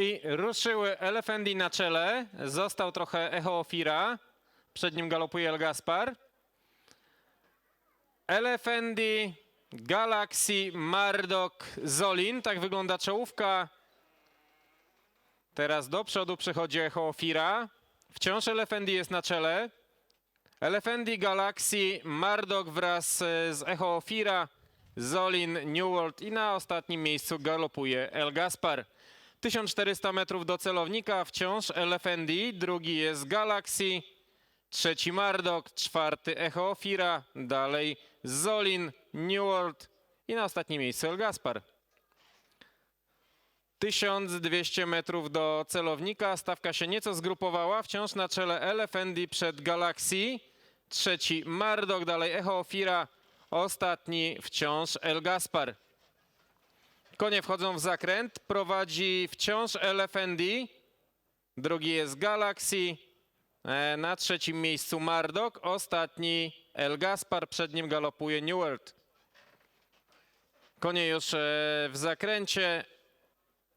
I ruszyły Elefendi na czele. Został trochę Echo Ofira. Przed nim galopuje El Gaspar. Elefendi, Galaxy, Mardok, Zolin. Tak wygląda czołówka. Teraz do przodu przychodzi Echo Ofira. Wciąż Elefendi jest na czele. Elefendi, Galaxy, Mardok wraz e, z Echo Ofira, Zolin, New World i na ostatnim miejscu galopuje El Gaspar. 1400 metrów do celownika, wciąż Elefendi, drugi jest Galaxy, trzeci Mardok, czwarty Echo Ofira, dalej Zolin, New World i na ostatnim miejscu El Gaspar. 1200 metrów do celownika, stawka się nieco zgrupowała, wciąż na czele Elefendi przed Galaxy, trzeci Mardok, dalej Echo Ofira, ostatni wciąż El Gaspar. Konie wchodzą w zakręt, prowadzi wciąż Elefendi, drugi jest Galaxy, e, na trzecim miejscu Mardok, ostatni El Gaspar, przed nim galopuje New World. Konie już e, w zakręcie,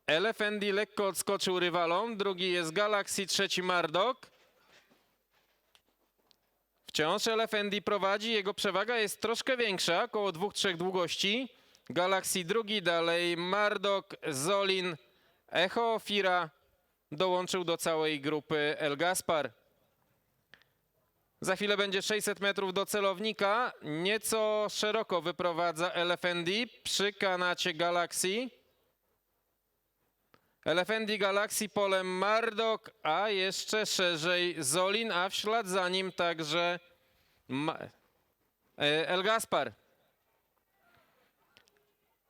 Elefendi lekko odskoczył rywalom, drugi jest Galaxy, trzeci Mardok. Wciąż Elefendi prowadzi, jego przewaga jest troszkę większa, około 2-3 długości. Galaxy drugi, dalej Mardok, Zolin, Echo Ofira dołączył do całej grupy El Gaspar. Za chwilę będzie 600 metrów do celownika. Nieco szeroko wyprowadza Elefendi przy kanacie Galaxy. Elefendi Galaxy polem Mardok, a jeszcze szerzej Zolin, a w ślad za nim także e, El Gaspar.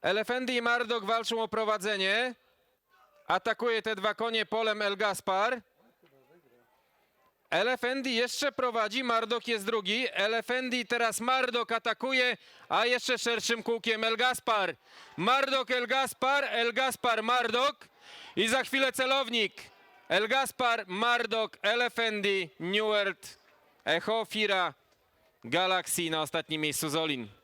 Elefendi i Mardok walczą o prowadzenie. Atakuje te dwa konie polem El Gaspar. Elefendi jeszcze prowadzi, Mardok jest drugi. Elefendi teraz Mardok atakuje, a jeszcze szerszym kółkiem El Gaspar. Mardok, El Gaspar, El Gaspar, Mardok. I za chwilę celownik. El Gaspar, Mardok, Elefendi, New World, Echo Fira, Galaxy na ostatnim miejscu Zolin.